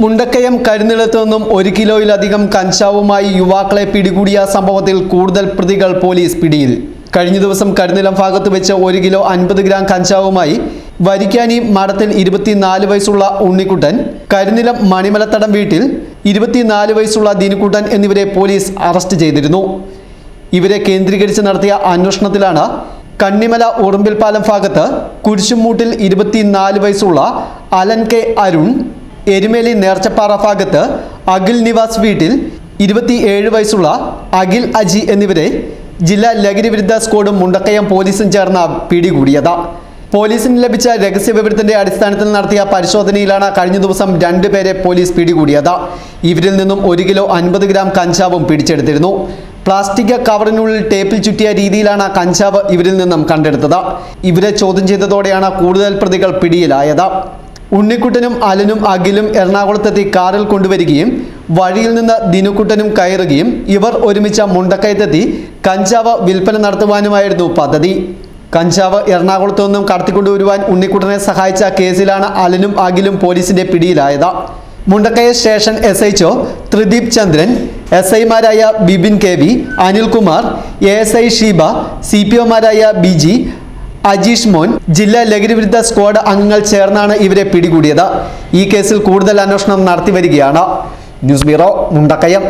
മുണ്ടക്കയം കരുനിലത്തു നിന്നും ഒരു കിലോയിലധികം കഞ്ചാവുമായി യുവാക്കളെ പിടികൂടിയ സംഭവത്തിൽ കൂടുതൽ പ്രതികൾ പോലീസ് പിടിയിൽ. കഴിഞ്ഞ ദിവസം കരുനിലം ഭാഗത്ത് വെച്ച് ഒരു കിലോ അൻപത് ഗ്രാം കഞ്ചാവുമായി വരിക്കാനി മഠത്തിൽ ഇരുപത്തിനാല് വയസ്സുള്ള ഉണ്ണിക്കുട്ടൻ കരുനിലം മണിമലത്തടം വീട്ടിൽ ഇരുപത്തിനാല് വയസ്സുള്ള ദിനുക്കുട്ടൻ എന്നിവരെ പോലീസ് അറസ്റ്റ് ചെയ്തിരുന്നു. ഇവരെ കേന്ദ്രീകരിച്ച് നടത്തിയ അന്വേഷണത്തിലാണ് കണ്ണിമല ഉറുമ്പിൽപ്പാലം ഭാഗത്ത് കുരിശുമൂട്ടിൽ ഇരുപത്തിനാല് വയസ്സുള്ള അലൻ കെ അരുൺ എരുമേലി നേർച്ചപ്പാറ ഭാഗത്ത് അഖിൽ നിവാസ് വീട്ടിൽ ഇരുപത്തിയേഴ് വയസ്സുള്ള അഖിൽ അജി എന്നിവരെ ജില്ലാ ലഹരിവിരുദ്ധ സ്ക്വാഡും മുണ്ടക്കയം പോലീസും ചേർന്ന പിടികൂടിയത്. പോലീസിന് ലഭിച്ച രഹസ്യ വിവരത്തിന്റെ അടിസ്ഥാനത്തിൽ നടത്തിയ പരിശോധനയിലാണ് കഴിഞ്ഞ ദിവസം രണ്ടുപേരെ പോലീസ് പിടികൂടിയത്. ഇവരിൽ നിന്നും ഒരു കിലോ അൻപത് ഗ്രാം കഞ്ചാവും പിടിച്ചെടുത്തിരുന്നു. പ്ലാസ്റ്റിക് കവറിനുള്ളിൽ ടേപ്പിൽ ചുറ്റിയ രീതിയിലാണ് കഞ്ചാവ് ഇവരിൽ നിന്നും കണ്ടെടുത്തത്. ഇവരെ ചോദ്യം ചെയ്തതോടെയാണ് കൂടുതൽ പ്രതികൾ പിടിയിലായത്. ഉണ്ണിക്കുട്ടനും അലനും അഖിലും എറണാകുളത്തെത്തി കാറിൽ കൊണ്ടുവരികയും വഴിയിൽ നിന്ന് ദിനുക്കുട്ടനും കയറുകയും ഇവർ ഒരുമിച്ച മുണ്ടക്കയത്തെത്തി കഞ്ചാവ് വിൽപ്പന നടത്തുവാനുമായിരുന്നു പദ്ധതി. കഞ്ചാവ് എറണാകുളത്തു നിന്നും കടത്തിക്കൊണ്ടുവരുവാൻ ഉണ്ണിക്കുട്ടനെ സഹായിച്ച കേസിലാണ് അലനും അഖിലും പോലീസിന്റെ പിടിയിലായത്. Mundakkayam station S H O Thrideep Chandran S ഐമാരായ Bibin K V Anilkumar A S I Sheeba C P ഒമാരായ Biji Ajeesh Mon ജില്ലാ ലഹരിവിരുദ്ധ സ്ക്വാഡ് അംഗങ്ങൾ ചേർന്നാണ് ഇവരെ പിടികൂടിയത്. ഈ കേസിൽ കൂടുതൽ അന്വേഷണം നടത്തി വരികയാണ്. News bureau Mundakkayam.